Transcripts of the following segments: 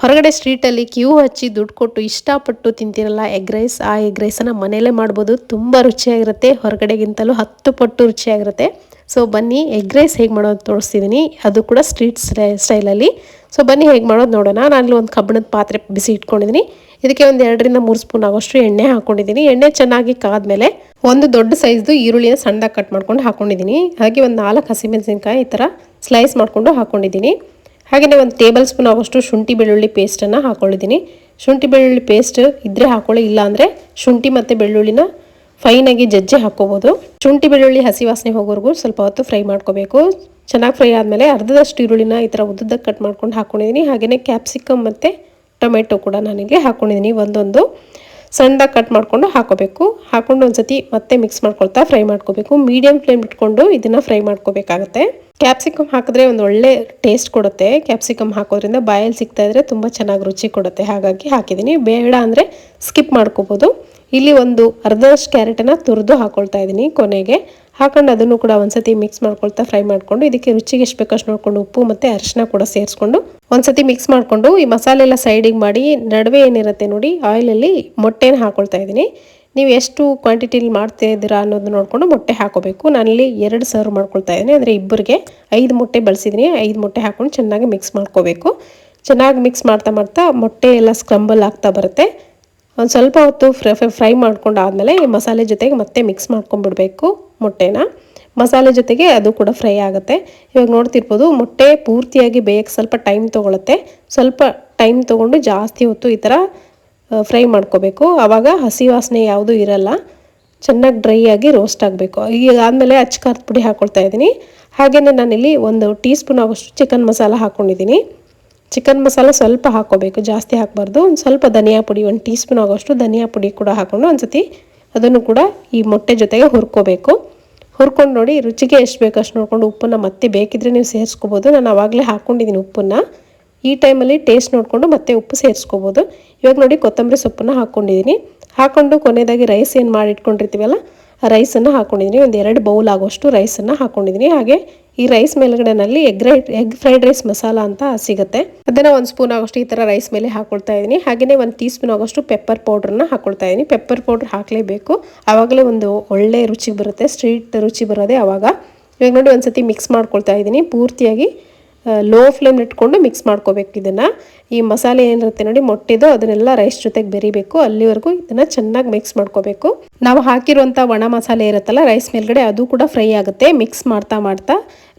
ಹೊರಗಡೆ ಸ್ಟ್ರೀಟಲ್ಲಿ ಕ್ಯೂ ಹಚ್ಚಿ ದುಡ್ಡು ಕೊಟ್ಟು ಇಷ್ಟಪಟ್ಟು ತಿಂತಿರಲ್ಲ ಎಗ್ ರೈಸ್ ಆ ಎಗ್ ರೈಸನ್ನು ಮನೆಯಲ್ಲೇ ಮಾಡ್ಬೋದು. ತುಂಬ ರುಚಿಯಾಗಿರುತ್ತೆ. ಹೊರಗಡೆಗಿಂತಲೂ ಹತ್ತು ಪಟ್ಟು ರುಚಿಯಾಗಿರುತ್ತೆ. ಸೊ ಬನ್ನಿ ಎಗ್ ರೈಸ್ ಹೇಗೆ ಮಾಡೋದು ತೋರಿಸ್ತಿದ್ದೀನಿ ಅದು ಕೂಡ ಸ್ಟ್ರೀಟ್ ಸ್ಟೈ ಸ್ಟೈಲಲ್ಲಿ ಸೊ ಬನ್ನಿ ಹೇಗೆ ಮಾಡೋದು ನೋಡೋಣ. ನಾನು ಒಂದು ಕಬ್ಬಿಣದ ಪಾತ್ರೆ ಬಿಸಿ ಇಟ್ಕೊಂಡಿದ್ದೀನಿ ಇದಕ್ಕೆ ಒಂದು ಎರಡರಿಂದ ಮೂರು ಸ್ಪೂನ್ ಆಗೋಷ್ಟು ಎಣ್ಣೆ ಹಾಕೊಂಡಿದ್ದೀನಿ ಎಣ್ಣೆ ಚೆನ್ನಾಗಿ ಕಾದ್ಮೇಲೆ ಒಂದು ದೊಡ್ಡ ಸೈಜ್ದು ಈರುಳ್ಳಿನ ಸಣ್ಣದಾಗಿ ಕಟ್ ಮಾಡ್ಕೊಂಡು ಹಾಕೊಂಡಿದ್ದೀನಿ ಹಾಗೆ ಒಂದು ನಾಲ್ಕು ಹಸಿಮೆಣಸಿನ್ಕಾಯಿ ಈ ಥರ ಸ್ಲೈಸ್ ಮಾಡಿಕೊಂಡು ಹಾಕೊಂಡಿದ್ದೀನಿ ಹಾಗೆಯೇ ಒಂದು ಟೇಬಲ್ ಸ್ಪೂನ್ ಆಗೋಷ್ಟು ಶುಂಠಿ ಬೆಳ್ಳುಳ್ಳಿ ಪೇಸ್ಟನ್ನು ಹಾಕೊಂಡಿದ್ದೀನಿ ಶುಂಠಿ ಬೆಳ್ಳುಳ್ಳಿ ಪೇಸ್ಟ್ ಇದ್ದರೆ ಹಾಕೊಳ್ಳಿ, ಇಲ್ಲಾಂದರೆ ಶುಂಠಿ ಮತ್ತು ಬೆಳ್ಳುಳ್ಳಿನ ಫೈನಾಗಿ ಜಜ್ಜಿ ಹಾಕ್ಕೋಬೋದು. ಶುಂಠಿ ಬೆಳ್ಳುಳ್ಳಿ ಹಸಿ ವಾಸನೆ ಹೋಗೋವರೆಗೂ ಸ್ವಲ್ಪ ಹೊತ್ತು ಫ್ರೈ ಮಾಡ್ಕೋಬೇಕು. ಚೆನ್ನಾಗಿ ಫ್ರೈ ಆದಮೇಲೆ ಅರ್ಧದಷ್ಟು ಈರುಳ್ಳಿನ ಈ ಥರ ಉದ್ದಕ್ಕೆ ಕಟ್ ಮಾಡ್ಕೊಂಡು ಹಾಕ್ಕೊಂಡಿದ್ದೀನಿ ಹಾಗೆಯೇ ಕ್ಯಾಪ್ಸಿಕಮ್ ಮತ್ತು ಟೊಮೆಟೊ ಕೂಡ ನಾನಿಲ್ಲಿ ಹಾಕ್ಕೊಂಡಿದ್ದೀನಿ ಒಂದೊಂದು ಸಣ್ಣದಾಗಿ ಕಟ್ ಮಾಡಿಕೊಂಡು ಹಾಕೋಬೇಕು. ಹಾಕೊಂಡು ಒಂದ್ಸತಿ ಮತ್ತೆ ಮಿಕ್ಸ್ ಮಾಡ್ಕೊಳ್ತಾ ಫ್ರೈ ಮಾಡ್ಕೋಬೇಕು. ಮೀಡಿಯಂ ಫ್ಲೇಮ್ ಇಟ್ಕೊಂಡು ಇದನ್ನು ಫ್ರೈ ಮಾಡ್ಕೋಬೇಕಾಗತ್ತೆ. ಕ್ಯಾಪ್ಸಿಕಮ್ ಹಾಕಿದ್ರೆ ಒಂದು ಒಳ್ಳೆ ಟೇಸ್ಟ್ ಕೊಡುತ್ತೆ. ಕ್ಯಾಪ್ಸಿಕಮ್ ಹಾಕೋದ್ರಿಂದ ಬಾಯಲ್ಲಿ ಸಿಗ್ತಾ ಇದ್ರೆ ತುಂಬ ಚೆನ್ನಾಗಿ ರುಚಿ ಕೊಡುತ್ತೆ. ಹಾಗಾಗಿ ಹಾಕಿದ್ದೀನಿ ಬೇಡ ಅಂದರೆ ಸ್ಕಿಪ್ ಮಾಡ್ಕೋಬೋದು. ಇಲ್ಲಿ ಒಂದು ಅರ್ಧದಷ್ಟು ಕ್ಯಾರೆಟನ್ನು ತುರಿದು ಹಾಕೊಳ್ತಾ ಇದ್ದೀನಿ ಕೊನೆಗೆ. ಹಾಕೊಂಡು ಅದನ್ನು ಕೂಡ ಒಂದ್ಸತಿ ಮಿಕ್ಸ್ ಮಾಡ್ಕೊಳ್ತಾ ಫ್ರೈ ಮಾಡಿಕೊಂಡು, ಇದಕ್ಕೆ ರುಚಿಗೆ ಎಷ್ಟು ಬೇಕಷ್ಟು ನೋಡಿಕೊಂಡು ಉಪ್ಪು ಮತ್ತು ಅರಿಶಿನ ಕೂಡ ಸೇರಿಸ್ಕೊಂಡು ಒಂದ್ಸತಿ ಮಿಕ್ಸ್ ಮಾಡಿಕೊಂಡು ಈ ಮಸಾಲೆ ಎಲ್ಲ ಸೈಡಿಗೆ ಮಾಡಿ, ನಡುವೆ ಏನಿರುತ್ತೆ ನೋಡಿ ಆಯಿಲಲ್ಲಿ ಮೊಟ್ಟೆನ ಹಾಕೊಳ್ತಾ ಇದ್ದೀನಿ. ನೀವು ಎಷ್ಟು ಕ್ವಾಂಟಿಟಿಲಿ ಮಾಡ್ತಾ ಇದ್ದೀರಾ ಅನ್ನೋದು ನೋಡಿಕೊಂಡು ಮೊಟ್ಟೆ ಹಾಕೋಬೇಕು. ನಾನಿಲ್ಲಿ ಎರಡು ಸರ್ವ್ ಮಾಡ್ಕೊಳ್ತಾ ಇದ್ದೀನಿ. ಅಂದರೆ ಇಬ್ಬರಿಗೆ ಐದು ಮೊಟ್ಟೆ ಬಳಸಿದ್ದೀನಿ. ಐದು ಮೊಟ್ಟೆ ಹಾಕೊಂಡು ಚೆನ್ನಾಗಿ ಮಿಕ್ಸ್ ಮಾಡ್ಕೋಬೇಕು. ಚೆನ್ನಾಗಿ ಮಿಕ್ಸ್ ಮಾಡ್ತಾ ಮಾಡ್ತಾ ಮೊಟ್ಟೆ ಎಲ್ಲ ಸ್ಕ್ರಂಬಲ್ ಆಗ್ತಾ ಬರುತ್ತೆ. ಒಂದು ಸ್ವಲ್ಪ ಹೊತ್ತು ಫ್ರೈ ಫ್ರೈ ಮಾಡ್ಕೊಂಡು ಆದಮೇಲೆ ಈ ಮಸಾಲೆ ಜೊತೆಗೆ ಮತ್ತೆ ಮಿಕ್ಸ್ ಮಾಡ್ಕೊಂಡ್ಬಿಡ್ಬೇಕು ಮೊಟ್ಟೆನ. ಮಸಾಲೆ ಜೊತೆಗೆ ಅದು ಕೂಡ ಫ್ರೈ ಆಗುತ್ತೆ. ಇವಾಗ ನೋಡ್ತಿರ್ಬೋದು ಮೊಟ್ಟೆ ಪೂರ್ತಿಯಾಗಿ ಬೇಯಕ್ಕೆ ಸ್ವಲ್ಪ ಟೈಮ್ ತೊಗೊಳುತ್ತೆ. ಸ್ವಲ್ಪ ಟೈಮ್ ತೊಗೊಂಡು ಜಾಸ್ತಿ ಹೊತ್ತು ಈ ಥರ ಫ್ರೈ ಮಾಡ್ಕೋಬೇಕು. ಆವಾಗ ಹಸಿ ವಾಸನೆ ಯಾವುದೂ ಇರಲ್ಲ. ಚೆನ್ನಾಗಿ ಡ್ರೈ ಆಗಿ ರೋಸ್ಟ್ ಆಗಬೇಕು. ಈಗ ಆದಮೇಲೆ ಅಚ್ಕಾರದ ಪುಡಿ ಹಾಕ್ಕೊಳ್ತಾ ಇದ್ದೀನಿ. ಹಾಗೆಯೇ ನಾನಿಲ್ಲಿ ಒಂದು ಟೀ ಸ್ಪೂನ್ ಆಗೋಷ್ಟು ಚಿಕನ್ ಮಸಾಲ ಹಾಕ್ಕೊಂಡಿದ್ದೀನಿ ಚಿಕನ್ ಮಸಾಲ ಸ್ವಲ್ಪ ಹಾಕ್ಕೋಬೇಕು. ಜಾಸ್ತಿ ಹಾಕಬಾರ್ದು. ಒಂದು ಸ್ವಲ್ಪ ಧನಿಯಾ ಪುಡಿ, ಒಂದು ಟೀ ಸ್ಪೂನ್ ಆಗೋಷ್ಟು ಧನಿಯಾ ಪುಡಿ ಕೂಡ ಹಾಕ್ಕೊಂಡು ಒಂದ್ಸತಿ ಅದನ್ನು ಕೂಡ ಈ ಮೊಟ್ಟೆ ಜೊತೆಗೆ ಹುರ್ಕೋಬೇಕು. ಹುರ್ಕೊಂಡು ನೋಡಿ ರುಚಿಗೆ ಎಷ್ಟು ಬೇಕು ಅಷ್ಟು ನೋಡ್ಕೊಂಡು ಉಪ್ಪನ್ನು ಮತ್ತೆ ಬೇಕಿದ್ರೆ ನೀವು ಸೇರಿಸ್ಕೋಬೋದು. ನಾನು ಆವಾಗಲೇ ಹಾಕ್ಕೊಂಡಿದ್ದೀನಿ ಉಪ್ಪನ್ನು. ಈ ಟೈಮಲ್ಲಿ ಟೇಸ್ಟ್ ನೋಡಿಕೊಂಡು ಮತ್ತೆ ಉಪ್ಪು ಸೇರಿಸ್ಕೋಬೋದು. ಇವಾಗ ನೋಡಿ ಕೊತ್ತಂಬರಿ ಸೊಪ್ಪನ್ನು ಹಾಕ್ಕೊಂಡಿದ್ದೀನಿ ಹಾಕ್ಕೊಂಡು ಕೊನೆಯದಾಗಿ ರೈಸ್ ಏನು ಮಾಡಿ ಇಟ್ಕೊಂಡಿರ್ತೀವಲ್ಲ ಆ ರೈಸನ್ನು ಹಾಕ್ಕೊಂಡಿದ್ದೀನಿ ಒಂದು ಎರಡು ಬೌಲ್ ಆಗೋಷ್ಟು ರೈಸನ್ನು ಹಾಕ್ಕೊಂಡಿದ್ದೀನಿ ಹಾಗೆ ಈ ರೈಸ್ ಮೇಲ್ಗಡೆನಲ್ಲಿ ಎಗ್ ರೈ ಎಗ್ ಫ್ರೈಡ್ ರೈಸ್ ಮಸಾಲ ಅಂತ ಸಿಗುತ್ತೆ. ಅದನ್ನ ಒಂದು ಸ್ಪೂನ್ ಆಗೋಷ್ಟು ಈ ತರ ರೈಸ್ ಮೇಲೆ ಹಾಕೊಳ್ತಾ ಇದ್ದೀನಿ ಹಾಗೆಯೇ ಒಂದು ಟೀ ಸ್ಪೂನ್ ಆಗೋಷ್ಟು ಪೆಪ್ಪರ್ ಪೌಡ್ರನ್ನ ಹಾಕೊಳ್ತಾ ಇದೀನಿ. ಪೆಪ್ಪರ್ ಪೌಡರ್ ಹಾಕಲೇಬೇಕು. ಆವಾಗಲೇ ಒಂದು ಒಳ್ಳೆ ರುಚಿ ಬರುತ್ತೆ. ಸ್ಟ್ರೀಟ್ ರುಚಿ ಬರೋದೇ ಆವಾಗ ಇವಾಗ ನೋಡಿ ಒಂದ್ಸತಿ ಮಿಕ್ಸ್ ಮಾಡ್ಕೊಳ್ತಾ ಇದ್ದೀನಿ ಪೂರ್ತಿಯಾಗಿ ಲೋ ಫ್ಲೇಮ್ ಇಟ್ಕೊಂಡು ಮಿಕ್ಸ್ ಮಾಡ್ಕೋಬೇಕು ಇದನ್ನು. ಈ ಮಸಾಲೆ ಏನಿರುತ್ತೆ ನೋಡಿ ಮೊಟ್ಟಿದ್ದು ಅದನ್ನೆಲ್ಲ ರೈಸ್ ಜೊತೆಗೆ ಬೆರಿಬೇಕು. ಅಲ್ಲಿವರೆಗೂ ಇದನ್ನು ಚೆನ್ನಾಗಿ ಮಿಕ್ಸ್ ಮಾಡ್ಕೋಬೇಕು. ನಾವು ಹಾಕಿರುವಂಥ ಒಣ ಮಸಾಲೆ ಇರುತ್ತಲ್ಲ ರೈಸ್ ಮೇಲ್ಗಡೆ ಅದು ಕೂಡ ಫ್ರೈ ಆಗುತ್ತೆ. ಮಿಕ್ಸ್ ಮಾಡ್ತಾ ಮಾಡ್ತಾ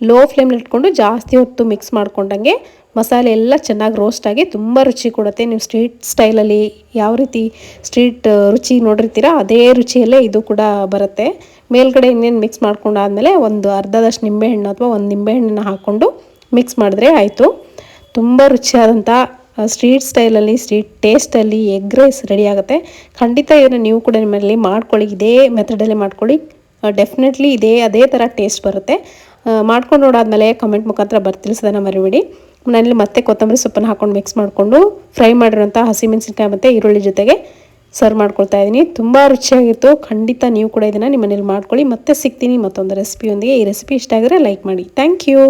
ಲೋ ಫ್ಲೇಮ್ ಇಟ್ಕೊಂಡು ಜಾಸ್ತಿ ಹೊತ್ತು ಮಿಕ್ಸ್ ಮಾಡ್ಕೊಂಡಂಗೆ ಮಸಾಲೆ ಎಲ್ಲ ಚೆನ್ನಾಗಿ ರೋಸ್ಟ್ ಆಗಿ ತುಂಬ ರುಚಿ ಕೊಡುತ್ತೆ. ನೀವು ಸ್ಟ್ರೀಟ್ ಸ್ಟೈಲಲ್ಲಿ ಯಾವ ರೀತಿ ಸ್ಟ್ರೀಟ್ ರುಚಿ ನೋಡಿರ್ತೀರ, ಅದೇ ರುಚಿಯಲ್ಲೇ ಇದು ಕೂಡ ಬರುತ್ತೆ. ಮೇಲ್ಗಡೆ ಇನ್ನೇನು ಮಿಕ್ಸ್ ಮಾಡ್ಕೊಂಡಾದಮೇಲೆ ಒಂದು ಅರ್ಧದಷ್ಟು ನಿಂಬೆಹಣ್ಣು ಅಥವಾ ಒಂದು ನಿಂಬೆಹಣ್ಣನ್ನು ಹಾಕ್ಕೊಂಡು ಮಿಕ್ಸ್ ಮಾಡಿದ್ರೆ ಆಯಿತು. ತುಂಬ ರುಚಿಯಾದಂಥ ಸ್ಟ್ರೀಟ್ ಸ್ಟೈಲಲ್ಲಿ ಸ್ಟ್ರೀಟ್ ಟೇಸ್ಟಲ್ಲಿ ಎಗ್ ರೈಸ್ ರೆಡಿ ಆಗುತ್ತೆ. ಖಂಡಿತ ಇದನ್ನು ನೀವು ಕೂಡ ನಿಮ್ಮಲ್ಲಿ ಮಾಡ್ಕೊಳ್ಳಿ, ಇದೇ ಮೆಥಡಲ್ಲಿ ಮಾಡ್ಕೊಳ್ಳಿ. ಡೆಫಿನೆಟ್ಲಿ ಇದೇ, ಅದೇ ಥರ ಟೇಸ್ಟ್ ಬರುತ್ತೆ. ಮಾಡ್ಕೊಂಡು ನೋಡಾದ್ಮೇಲೆ ಕಮೆಂಟ್ ಮುಖಾಂತರ ಬರ್ತಿಲ್ಸೋದನ್ನು ಮರಿಬೇಡಿ. ನಾನಿಲ್ಲಿ ಮತ್ತೆ ಕೊತ್ತಂಬರಿ ಸೊಪ್ಪನ್ನು ಹಾಕೊಂಡು ಮಿಕ್ಸ್ ಮಾಡಿಕೊಂಡು ಫ್ರೈ ಮಾಡಿರೋಂಥ ಹಸಿಮೆಣಸಿನ್ಕಾಯಿ ಮತ್ತು ಈರುಳ್ಳಿ ಜೊತೆಗೆ ಸರ್ವ್ ಮಾಡ್ಕೊಳ್ತಾ ಇದ್ದೀನಿ ತುಂಬ ರುಚಿಯಾಗಿತ್ತು. ಖಂಡಿತ ನೀವು ಕೂಡ ಇದನ್ನು ನಿಮ್ಮನೇಲಿ ಮಾಡ್ಕೊಳ್ಳಿ. ಮತ್ತೆ ಸಿಗ್ತೀನಿ ಮತ್ತೊಂದು ರೆಸಿಪಿಯೊಂದಿಗೆ ಈ ರೆಸಿಪಿ ಇಷ್ಟ ಆಗಿದ್ರೆ ಲೈಕ್ ಮಾಡಿ. Thank you